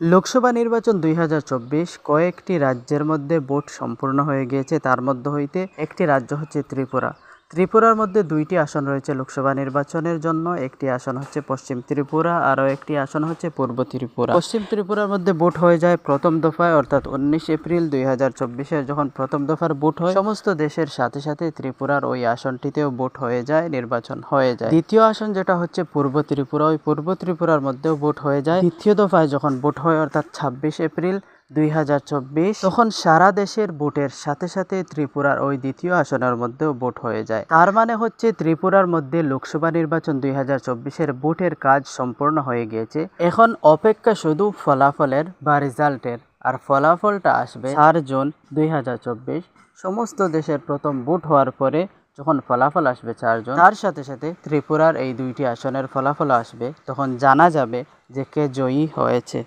লোকসভা নির্বাচন দুই হাজার চব্বিশ কয়েকটি রাজ্যের মধ্যে ভোট সম্পূর্ণ হয়ে গিয়েছে। তার মধ্য হইতে একটি রাজ্য হচ্ছে ত্রিপুরা। ত্রিপুরার মধ্যে দুইটি আসন রয়েছে লোকসভা নির্বাচনের জন্য। একটি আসন হচ্ছে পশ্চিম ত্রিপুরা, আরও একটি আসন হচ্ছে পূর্ব ত্রিপুরা। পশ্চিম ত্রিপুরার মধ্যে ভোট হয়ে যায় প্রথম দফায়, অর্থাৎ উনিশ এপ্রিল দুই হাজার চব্বিশের যখন প্রথম দফার ভোট হয়। সমস্ত দেশের সাথে সাথে ত্রিপুরার ওই আসনটিতেও ভোট হয়ে যায়, নির্বাচন হয়ে যায়। দ্বিতীয় আসন যেটা হচ্ছে পূর্ব ত্রিপুরা, ওই পূর্ব ত্রিপুরার মধ্যেও ভোট হয়ে যায়। দ্বিতীয় দফায় যখন ভোট হয়, অর্থাৎ ছাব্বিশ এপ্রিল দুই হাজার চব্বিশ তখন সারা দেশের ভোটের সাথে সাথে ত্রিপুরার ওই দ্বিতীয় আসনের মধ্যেও ভোট হয়ে যায়। তার মানে হচ্ছে ত্রিপুরার মধ্যে লোকসভা নির্বাচন দুই হাজার চব্বিশের ভোটের কাজ সম্পূর্ণ হয়ে গিয়েছে। এখন অপেক্ষা শুধু ফলাফলের বা রেজাল্টের। আর ফলাফলটা আসবে চার জুন দুই হাজার চব্বিশ। সমস্ত দেশের প্রথম ভোট হওয়ার পরে যখন ফলাফল আসবে চারজন তার সাথে সাথে ত্রিপুরার এই দুইটি আসনের ফলাফল আসবে। তখন জানা যাবে যে কে জয়ী হয়েছে।